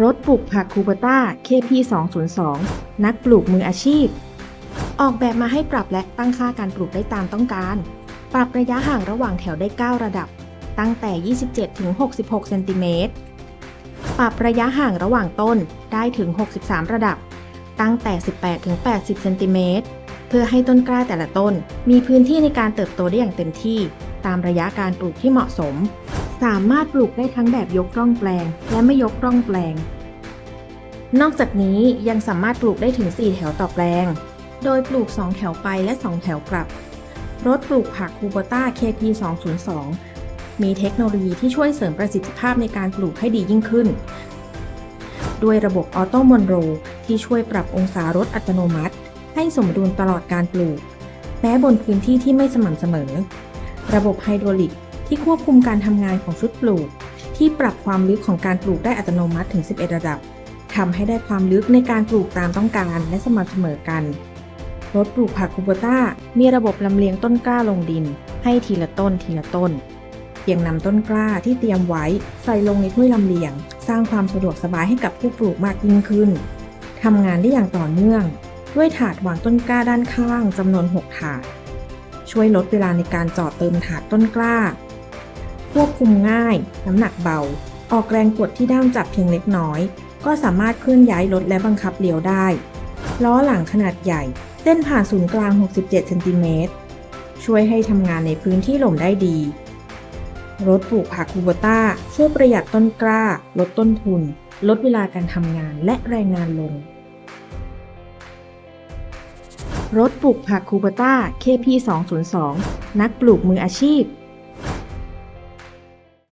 รถปลูกผักคูเบต้า KP 202 นักปลูกมืออาชีพ ออกแบบมาให้ปรับและตั้งค่าการปลูกได้ตามต้องการ ปรับระยะห่างระหว่างแถวได้ 9 ระดับ ตั้งแต่ 27 ถึง 66 เซนติเมตร ปรับระยะห่างระหว่างต้นได้ถึง 63 ระดับ ตั้งแต่ 18 ถึง 80 เซนติเมตร เพื่อให้ต้นกล้าแต่ละต้น มีพื้นที่ในการเติบโตได้อย่างเต็มที่ ตามระยะการปลูกที่เหมาะสม สามารถปลูกได้ทั้งแบบยกร่องแปลง และไม่ยกร่องแปลง นอกจากนี้ยังสามารถปลูกได้ถึง 4 แถวต่อแปลง โดยปลูก 2 แถวไปและ 2 แถวกลับ รถปลูกผักคูโบต้า KP 202มีเทคโนโลยีที่ช่วยเสริมประสิทธิภาพในการปลูกให้ดียิ่งขึ้น ด้วยระบบออโตมอนโรที่ช่วยปรับองศารถอัตโนมัติ ให้สมดุลตลอดการปลูก แม้บนพื้นที่ที่ไม่สม่ำเสมอ ระบบไฮดรอลิก ที่ควบคุมการทำงานของชุดปลูก ที่ปรับความลึกของการปลูกได้อัตโนมัติถึง 11 ระดับทำให้ได้ความลึกในการปลูกตามต้องการและสม่ำเสมอกันรถปลูกผักคูโบต้า มีระบบลำเลียงต้นกล้าลงดิน ให้ทีละต้นทีละต้นเพียงนำต้นกล้าที่เตรียมไว้ใส่ลงในถ้วยลำเลียง สร้างความสะดวกสบายให้กับผู้ปลูกมากยิ่งขึ้นทำงานได้อย่างต่อเนื่อง ด้วยถาดวางต้นกล้าด้านข้างจำนวน 6 ถาด ช่วยลดเวลาในการจาะเติมถาดต้นกล้า ควบคุมง่าย น้ำหนักเบา ออกแรงกดที่ด้ามจับเพียงเล็กน้อย ก็สามารถเคลื่อนย้ายรถและบังคับเลี้ยวได้ ล้อหลังขนาดใหญ่ เส้นผ่านศูนย์กลาง 67เซนติเมตรช่วยให้ทำงานในพื้นที่หล่มได้ดี รถปลูกผักคูโบต้า ช่วยประหยัดต้นกล้า ลดต้นทุน ลดเวลาการทำงานและแรงงานลง รถปลูกผักคูโบต้า KP 202นักปลูกมืออาชีพ